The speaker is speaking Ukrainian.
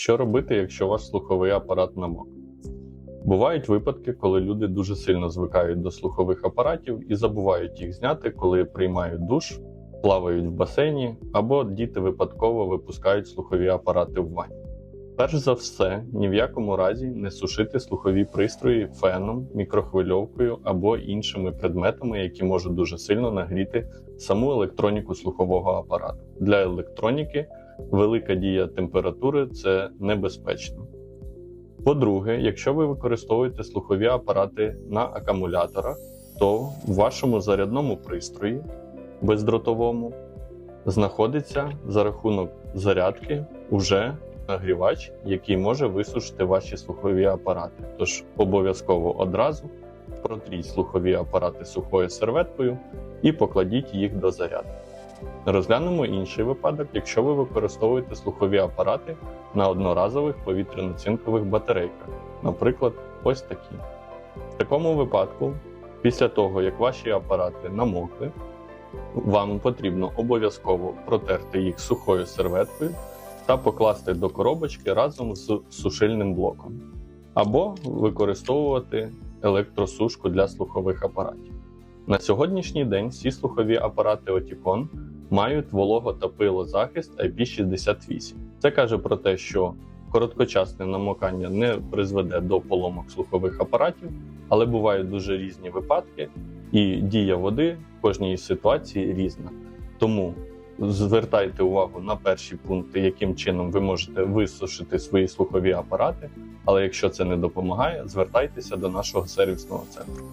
Що робити, якщо ваш слуховий апарат намок? Бувають випадки, коли люди дуже сильно звикають до слухових апаратів і забувають їх зняти, коли приймають душ, плавають в басейні або діти випадково випускають слухові апарати в ванні. Перш за все, ні в якому разі не сушити слухові пристрої феном, мікрохвильовкою або іншими предметами, які можуть дуже сильно нагріти саму електроніку слухового апарату. Для електроніки велика дія температури це небезпечно. По-друге, якщо ви використовуєте слухові апарати на акумуляторах, то в вашому зарядному пристрої бездротовому знаходиться за рахунок зарядки уже нагрівач, який може висушити ваші слухові апарати. Тож обов'язково одразу протріть слухові апарати сухою серветкою і покладіть їх до зарядки. Розглянемо інший випадок, якщо ви використовуєте слухові апарати на одноразових повітряно-цинкових батарейках, наприклад, ось такі. В такому випадку, після того, як ваші апарати намокли, вам потрібно обов'язково протерти їх сухою серветкою та покласти до коробочки разом з сушильним блоком, або використовувати електросушку для слухових апаратів. На сьогоднішній день всі слухові апарати Oticon мають волого та пилозахист IP68. Це каже про те, що короткочасне намокання не призведе до поломок слухових апаратів, але бувають дуже різні випадки, і дія води в кожній ситуації різна. Тому звертайте увагу на перші пункти, яким чином ви можете висушити свої слухові апарати. Але якщо це не допомагає, звертайтеся до нашого сервісного центру.